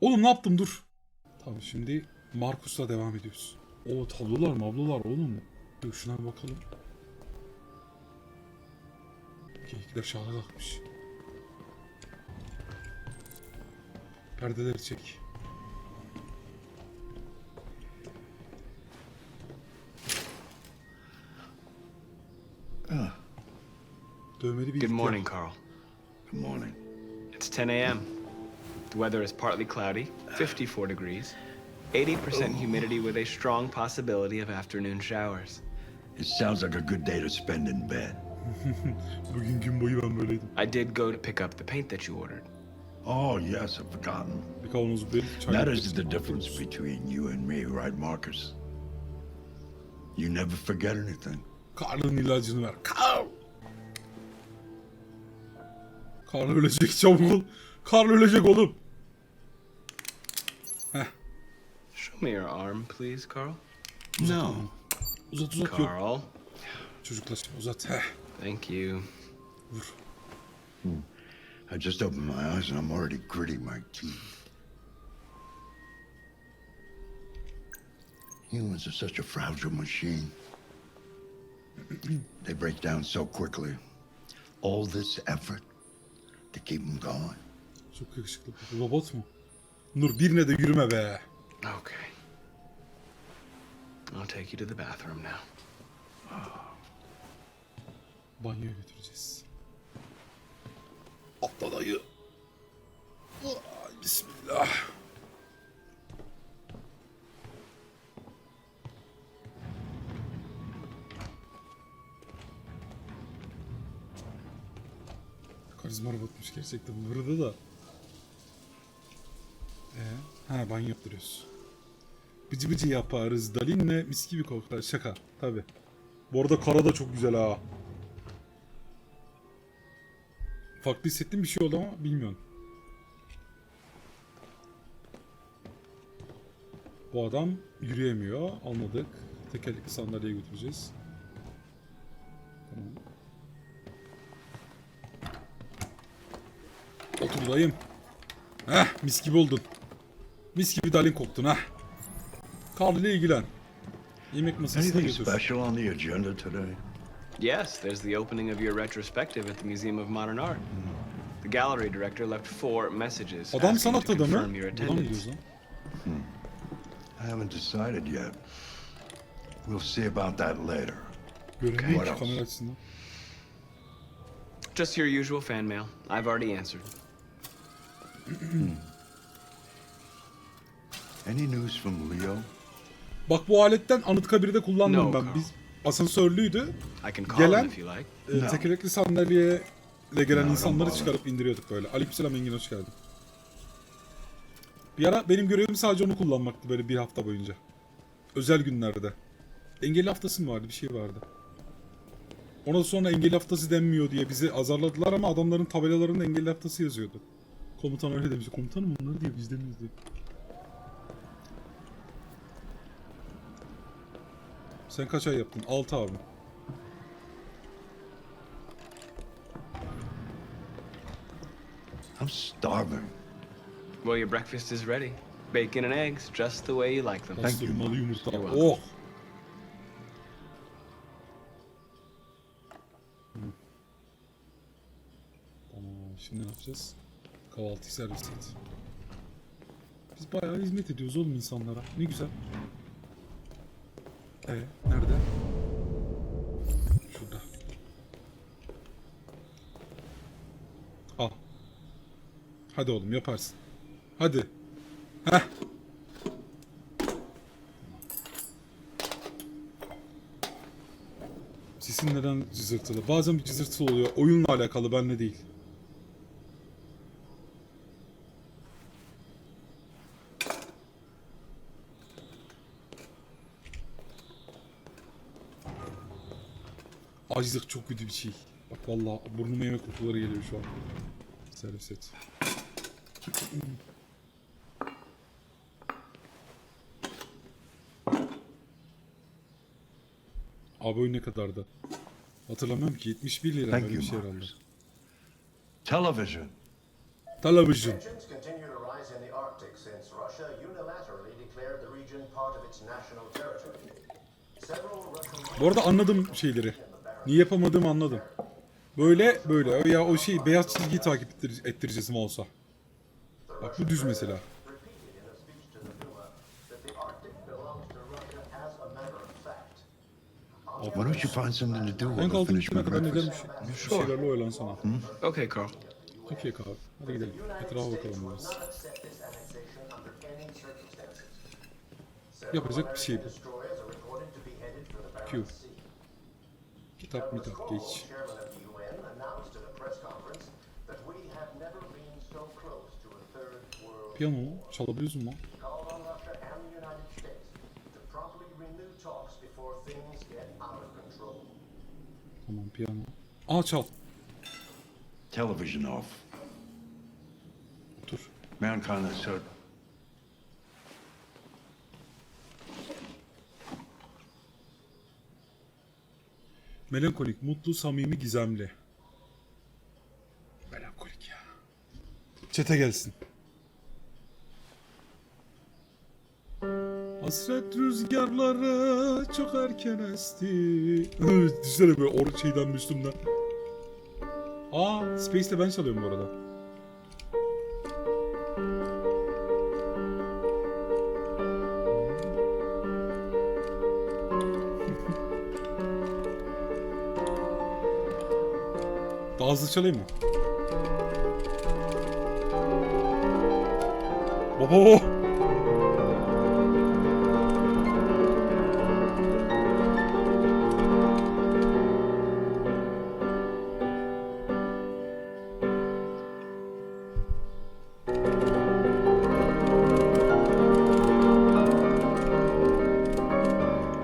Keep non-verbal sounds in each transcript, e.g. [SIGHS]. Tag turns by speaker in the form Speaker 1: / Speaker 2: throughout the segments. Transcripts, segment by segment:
Speaker 1: Oğlum ne yaptım dur. Tamam şimdi Markus'la devam ediyoruz. O tablolar mablolar oğlum. Dur şuna bir bakalım. Geyikler şahı kalkmış. Perdeleri çek. Dövmeli bir
Speaker 2: Good morning, Carl.
Speaker 3: Good morning.
Speaker 2: It's 10 a.m. The weather is partly cloudy, 54 degrees, 80% humidity with a strong possibility of afternoon showers.
Speaker 3: It sounds like a good day to spend in bed.
Speaker 1: Bugün boyu ben böyleydim.
Speaker 2: I did go to pick up the paint that you ordered.
Speaker 3: Oh, yes, I've forgotten.
Speaker 1: Bir kavanoz bir çay.
Speaker 3: That
Speaker 1: getirdim.
Speaker 3: is the difference between you and me, right, Marcus? You never forget anything.
Speaker 1: Karl'ın ilacını ver. Karl! Karl ölecek çabuk ol. Karl ölecek oğlum. Heh.
Speaker 2: Show me your arm, please, Carl.
Speaker 3: No.
Speaker 1: Uzat uzat yok.
Speaker 2: Carl.
Speaker 1: Çocuklar uzat. Heh.
Speaker 2: Thank you.
Speaker 1: Vur. Hmm.
Speaker 3: I just opened my eyes and I'm already gritting my teeth. Humans are such a fragile machine. [CLEARS THROAT] they break down so quickly. All this effort to keep them going.
Speaker 1: Çok yakışıklı. Robot mu? Nur birine de yürüme be.
Speaker 2: Okay. I'll take you to the bathroom now.
Speaker 1: Banyoya götüreceğiz. Atla dayı. Ay, Bismillah. Karizma robotmuş gerçekten burada da. Ee, ha banyo yaptırıyoruz. Bıcı bıcı yaparız Dalin'le mis gibi koklar şaka tabi. Bu arada kara da çok güzel ha. Farklı hissettiğim bir şey oldu ama bilmiyorum. Bu adam yürüyemiyor. Anladık. Tekerlekli sandalyeye götüreceğiz. Tamam. Otur dayım. Heh mis gibi oldun. Mis gibi dalin koktun ha. Karl ile ilgilen. Yemek masasına
Speaker 3: Anything
Speaker 1: götür.
Speaker 3: special on the agenda today?
Speaker 2: Yes, there's the opening of your retrospective at the Museum of Modern Art. The gallery director left four messages
Speaker 1: Adam
Speaker 2: asking
Speaker 1: sanat
Speaker 2: to
Speaker 1: adamı.
Speaker 2: confirm your
Speaker 1: Buradan mı gidiyoruz
Speaker 2: attendance.
Speaker 1: lan?
Speaker 3: I haven't decided yet. We'll see about that later. What
Speaker 1: ki
Speaker 3: else?
Speaker 1: kamera açısından.
Speaker 2: Just your usual fan mail. I've already answered.
Speaker 3: Any news from Leo?
Speaker 1: Bak bu aletten Anıtkabir'de kullandım
Speaker 2: No,
Speaker 1: ben.
Speaker 2: Carl.
Speaker 1: Biz asansörlüydü.
Speaker 2: I can call
Speaker 1: Gelen-
Speaker 2: him if you like.
Speaker 1: E,
Speaker 3: No.
Speaker 1: tekerlekli sandalyeye gelen
Speaker 3: No,
Speaker 1: insanları çıkarıp indiriyorduk böyle. Aleykümselam Engin hoş geldin. Bir ara benim görevim sadece onu kullanmaktı böyle bir hafta boyunca. Özel günlerde. Engelli haftası mı vardı? Bir şey vardı. Ona sonra engelli haftası denmiyor diye bizi azarladılar ama adamların tabelalarında engelli haftası yazıyordu. Komutan öyle demiş. Komutanım onları diye biz demiyoruz diye. Sen kaç ay yaptın? 6 abi.
Speaker 3: I'm starving.
Speaker 2: Well, your breakfast is ready. Bacon and eggs, just the way you like them.
Speaker 3: Thank you, Marcus.
Speaker 1: yumurta. Oh! Tamam, şimdi ne yapacağız? Kahvaltıyı servis et. Biz bayağı hizmet ediyoruz oğlum insanlara. Ne güzel. E nerede? Şurada. Al. Hadi oğlum yaparsın. Hadi. Heh. Sesin neden cızırtılı? Bazen bir cızırtı oluyor. Oyunla alakalı benle değil. Acılık çok kötü bir şey. Bak vallahi burnuma yemek kokuları geliyor şu an. Servis et. Abi oyun ne kadardı? Hatırlamıyorum ki 71 lira
Speaker 3: Thank
Speaker 1: böyle bir şey herhalde.
Speaker 3: Television.
Speaker 1: Television. Bu arada anladım şeyleri. Niye yapamadığımı anladım. Böyle böyle ya o şey beyaz çizgiyi takip ettir- ettireceğiz mouse'a. Bak bu düz mesela.
Speaker 3: Why don't you find something to do
Speaker 1: Ben
Speaker 3: while I
Speaker 1: kaldım
Speaker 3: finish my
Speaker 1: kadar neden
Speaker 3: breakfast?
Speaker 1: bir, şey- bir şeylerle oyalansana.
Speaker 2: Okay, Carl.
Speaker 1: Okey abi. Hadi gidelim. Etrafa bakalım biraz. Yapacak bir şey bu.
Speaker 4: Destroyers
Speaker 1: Kitap mitap geç. Piyano çalabiliyorsun mu? Tamam piyano. Aa çal.
Speaker 3: Television off.
Speaker 1: Otur.
Speaker 3: Mankind has
Speaker 1: Melankolik, mutlu, samimi, gizemli. Melankolik ya. Çete gelsin. Hasret rüzgarları çok erken esti. [LAUGHS] Düşünsene böyle or şeyden Müslüm'den. Aa, Space'te ben çalıyorum bu arada. Daha hızlı çalayım mı? Baba!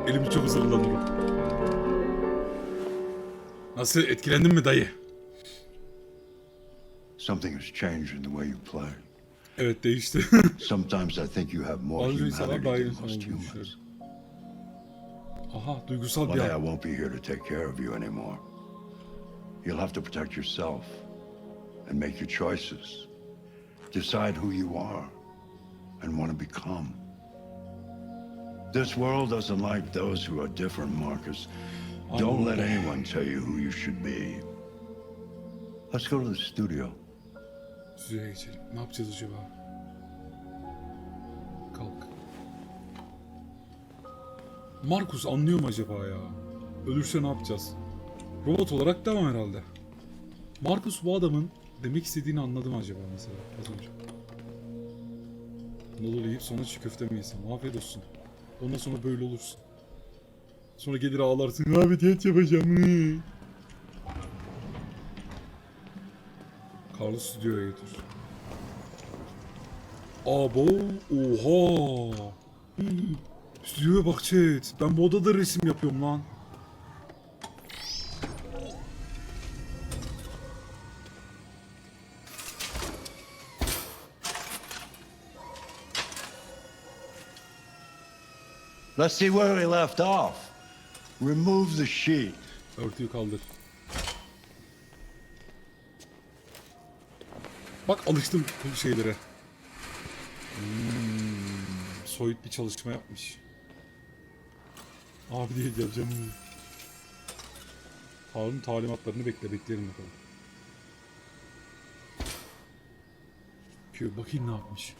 Speaker 1: Elim çok hızlanırım. Nasıl etkilendin mi dayı?
Speaker 3: Something has changed in the way you play.
Speaker 1: Evet değişti. [LAUGHS]
Speaker 3: Sometimes I think you have more
Speaker 1: Bazı insanlar
Speaker 3: humanity
Speaker 1: iyi
Speaker 3: than most humans.
Speaker 1: Aha duygusal
Speaker 3: One
Speaker 1: bir
Speaker 3: day I
Speaker 1: an.
Speaker 3: won't be here to take care of you anymore. You'll have to protect yourself and make your choices. Decide who you are and want to become. This world doesn't like those who are different, Marcus. Don't let anyone tell you who you should be. Let's go to the studio.
Speaker 1: Stüdyoya geçelim. Ne yapacağız acaba? Kalk. Markus anlıyor mu acaba ya? Ölürse ne yapacağız? Robot olarak devam herhalde. Markus bu adamın demek istediğini anladı mı acaba mesela az önce? Noodle yiyip sonra çiğ köfte mi yesem? Afiyet olsun. Ondan sonra böyle olursun. Sonra gelir ağlarsın. Abi diyet yapacağım. Karlı stüdyoya götür. Abo, oha. Stüdyoya bak chat. Ben bu odada resim yapıyorum lan.
Speaker 3: Let's see where we left off. Remove the sheet.
Speaker 1: Örtüyü kaldır. Bak alıştım bu şeylere. Hmm, soyut bir çalışma yapmış. Abi diye geleceğim. Harun talimatlarını bekle, beklerim bakalım. Q bakayım ne yapmış.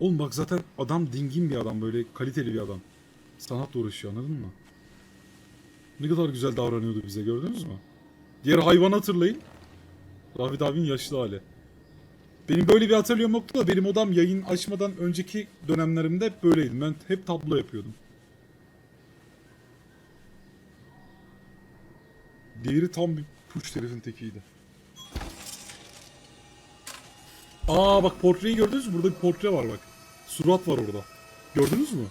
Speaker 1: Oğlum bak zaten adam dingin bir adam böyle kaliteli bir adam. Sanatla uğraşıyor anladın mı? Ne kadar güzel davranıyordu bize gördünüz mü? Diğer hayvan hatırlayın. Rafet abinin yaşlı hali. Benim böyle bir atölyem yoktu da benim odam yayın açmadan önceki dönemlerimde hep böyleydim. Ben hep tablo yapıyordum. Diğeri tam bir push herifin tekiydi. Aa bak portreyi gördünüz mü? Burada bir portre var bak. Surat var orada. Gördünüz mü?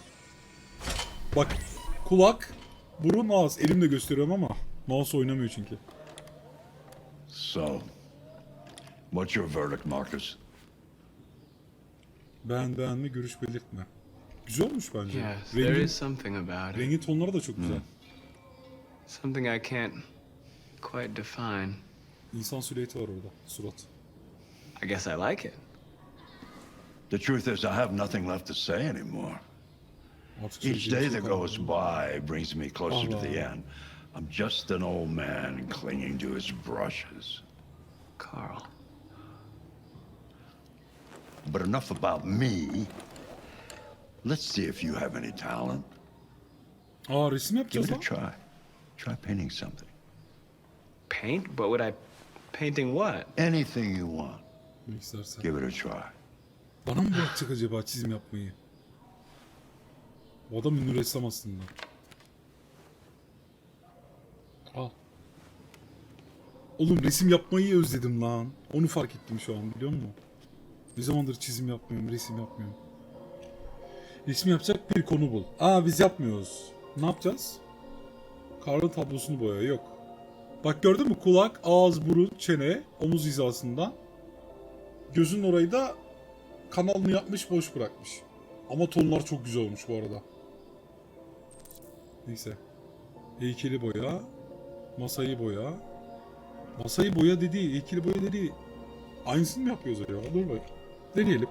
Speaker 1: Bak kulak, burun, ağız. Elimle gösteriyorum ama mouse oynamıyor çünkü.
Speaker 3: So, what's your verdict, Marcus?
Speaker 1: Beğen beğenme görüş belirtme. Güzel olmuş bence.
Speaker 2: Yes, there
Speaker 1: Rengin,
Speaker 2: is something about it.
Speaker 1: rengin tonları da çok güzel.
Speaker 2: Something I can't quite define.
Speaker 1: İnsan silüeti var orada. Surat.
Speaker 2: I guess I like it.
Speaker 3: The truth is, I have nothing left to say anymore.
Speaker 1: Artık
Speaker 3: Each day that goes by brings me closer to the end. I'm just an old man clinging to his brushes.
Speaker 2: Carl.
Speaker 3: But enough about me. Let's see if you have any talent.
Speaker 1: Aa resim
Speaker 3: Give
Speaker 1: yapacağız
Speaker 3: it a
Speaker 1: lan.
Speaker 3: try. Try painting something.
Speaker 2: Paint? What would I... Painting what?
Speaker 3: Anything you want.
Speaker 1: Ne istersen.
Speaker 3: Give it a try.
Speaker 1: Bana mı bırakacak acaba çizim yapmayı? O adam ünlü ressam aslında. Al. Oğlum resim yapmayı özledim lan. Onu fark ettim şu an biliyor musun? Ne zamandır çizim yapmıyorum, resim yapmıyorum. Resim yapacak bir konu bul. Aa biz yapmıyoruz. Ne yapacağız? Karlı tablosunu boya yok. Bak gördün mü? Kulak, ağız, burun, çene, omuz hizasında. Gözün orayı da kanalını yapmış boş bırakmış. Ama tonlar çok güzel olmuş bu arada. Neyse. Heykeli boya. Masayı boya. Masayı boya dediği, heykeli boya dediği aynısını mı yapıyoruz acaba? Dur bak. Deneyelim.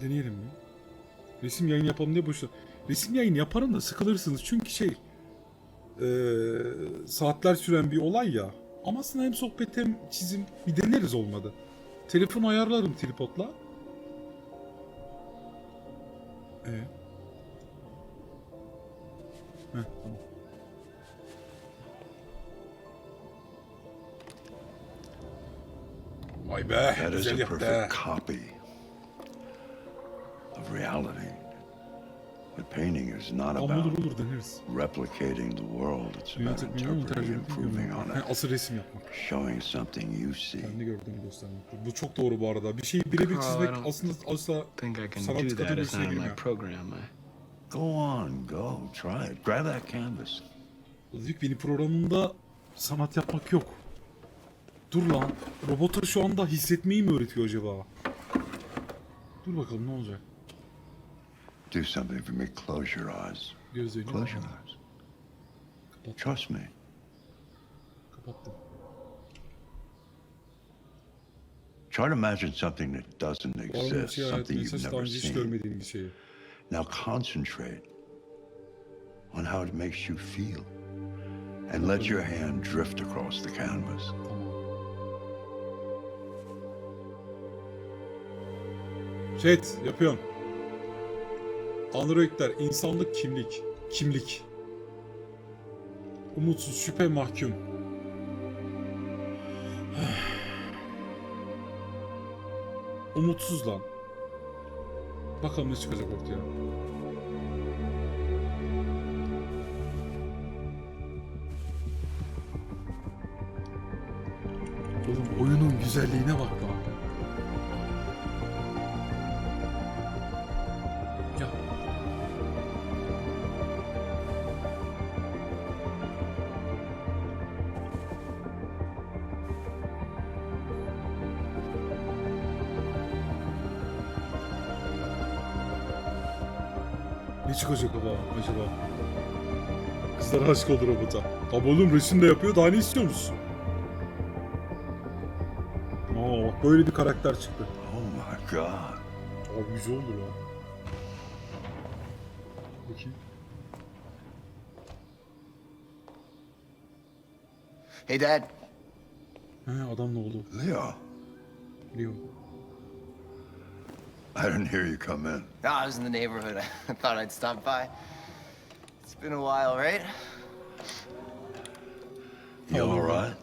Speaker 1: Deneyelim mi? Resim yayın yapalım diye boşuna. Resim yayın yaparım da sıkılırsınız çünkü şey eee, saatler süren bir olay ya. Ama aslında hem sohbet hem çizim bir deneriz olmadı. Telefonu ayarlarım tripodla. Ee? Heh, tamam. Vay be,
Speaker 3: That is
Speaker 1: güzel
Speaker 3: a
Speaker 1: yaptı.
Speaker 3: perfect copy of reality. Painting is not about
Speaker 1: olur deneriz.
Speaker 3: replicating the world. It's
Speaker 1: Dünya
Speaker 3: about interpreting improving on it.
Speaker 1: Asıl resim yapmak.
Speaker 3: Showing something you see.
Speaker 1: Kendi gördüğünü göstermek. Bu çok doğru bu arada. Bir şeyi birebir çizmek aslında asla
Speaker 2: think I can
Speaker 1: sanat
Speaker 2: do that. It's
Speaker 1: kategorisine girmiyor.
Speaker 3: Go on, go. Try it. Grab that canvas.
Speaker 1: Dedik benim programımda sanat yapmak yok. Dur lan. Robota şu anda hissetmeyi mi öğretiyor acaba? Dur bakalım ne olacak.
Speaker 3: Do something for me. Close your eyes.
Speaker 1: Gözlerini
Speaker 3: Close your eyes.
Speaker 1: kapat,
Speaker 3: Trust me.
Speaker 1: kapattım.
Speaker 3: Try to imagine something that doesn't exist, something you've never seen. Now concentrate on how it makes you feel. And let your hand drift across the canvas.
Speaker 1: Chat yapıyorum. Androidler insanlık kimlik. Kimlik. Umutsuz şüphe mahkum. [SIGHS] Umutsuz lan. Bakalım ne çıkacak ortaya. Oğlum oyunun güzelliğine bak Ne çıkacak baba acaba? Kızlar aşık olur robota. Tabi oğlum resim de yapıyor daha ne istiyorsunuz? Aa bak böyle bir karakter çıktı.
Speaker 3: Oh my God.
Speaker 1: Abi güzel oldu lan. Bakayım.
Speaker 5: Hey, Dad.
Speaker 1: He adam ne oldu?
Speaker 3: Leo,
Speaker 1: Leo.
Speaker 3: I didn't hear you come in.
Speaker 5: No, I was in the neighborhood. [LAUGHS] I thought I'd stop by. It's been a while, right?
Speaker 3: You all right?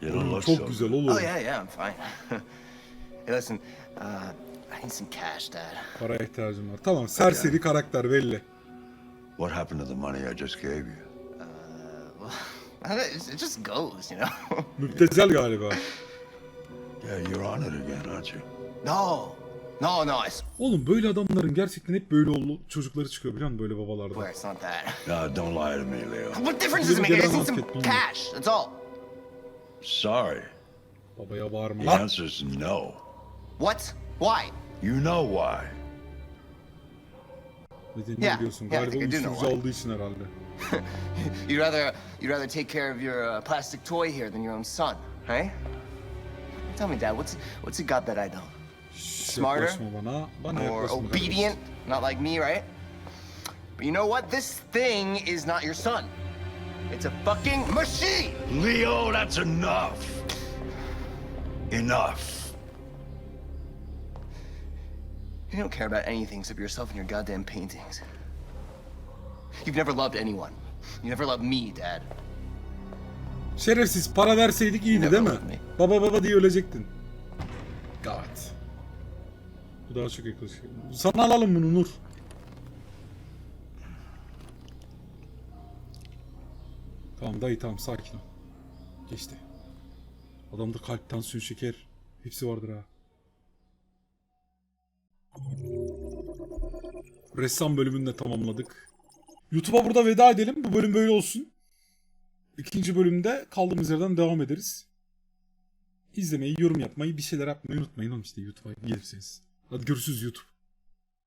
Speaker 3: You don't
Speaker 1: Oğlum
Speaker 3: look
Speaker 1: çok
Speaker 3: so
Speaker 1: güzel
Speaker 3: good.
Speaker 1: oğlum.
Speaker 5: Oh, yeah, yeah, I'm fine. [LAUGHS] hey, listen, uh, I need some cash, Dad.
Speaker 1: Para ihtiyacım var. Tamam serseri karakter belli.
Speaker 3: What happened to the money I just gave you?
Speaker 5: Uh, well, [LAUGHS] it just goes, you know?
Speaker 1: Müptezel galiba.
Speaker 3: Yeah, you're on it again, aren't you?
Speaker 5: No, no, no, I
Speaker 1: Oğlum böyle adamların gerçekten hep böyle oğlu çocukları çıkıyor biliyor musun böyle babalarda.
Speaker 5: swear it's not that.
Speaker 3: No, don't lie to me, Leo.
Speaker 5: What difference does it make? I just need some cash, that's all.
Speaker 3: Sorry.
Speaker 1: Babaya bağırma
Speaker 3: The
Speaker 1: lan.
Speaker 3: answer's no.
Speaker 5: What? Why?
Speaker 3: You know why.
Speaker 1: Nedenini
Speaker 5: Yeah,
Speaker 1: biliyorsun.
Speaker 5: yeah, I
Speaker 1: Galiba
Speaker 5: think I do know
Speaker 1: uyuşturucu
Speaker 5: why.
Speaker 1: aldığı için herhalde. [LAUGHS]
Speaker 5: You'd rather you'd rather take care of your uh, plastic toy here than your own son, right? Tell me, Dad, what's what's it got that I don't? Smarter?
Speaker 1: Yaklaşma bana. Bana
Speaker 5: More
Speaker 1: yaklaşma.
Speaker 5: obedient, not like me, right? But you know what? This thing is not your son. It's a fucking machine.
Speaker 3: Leo, that's enough. Enough.
Speaker 5: You don't care about anything except yourself and your goddamn paintings. You've never loved anyone. You never loved me, Dad.
Speaker 1: Şerefsiz para verseydik iyiydi
Speaker 5: Ne
Speaker 1: değil mi? Baba baba diye ölecektin. God. Bu daha çok yaklaşık. Sana alalım bunu Nur. Tamam dayı tamam sakin ol. Geçti. Adamda kalp, tansiyon, şeker hepsi vardır ha. Ressam bölümünü de tamamladık. YouTube'a burada veda edelim. Bu bölüm böyle olsun. İkinci bölümde kaldığımız yerden devam ederiz. İzlemeyi, yorum yapmayı, bir şeyler yapmayı unutmayın oğlum işte YouTube'a gelirseniz. Hadi görüşürüz YouTube.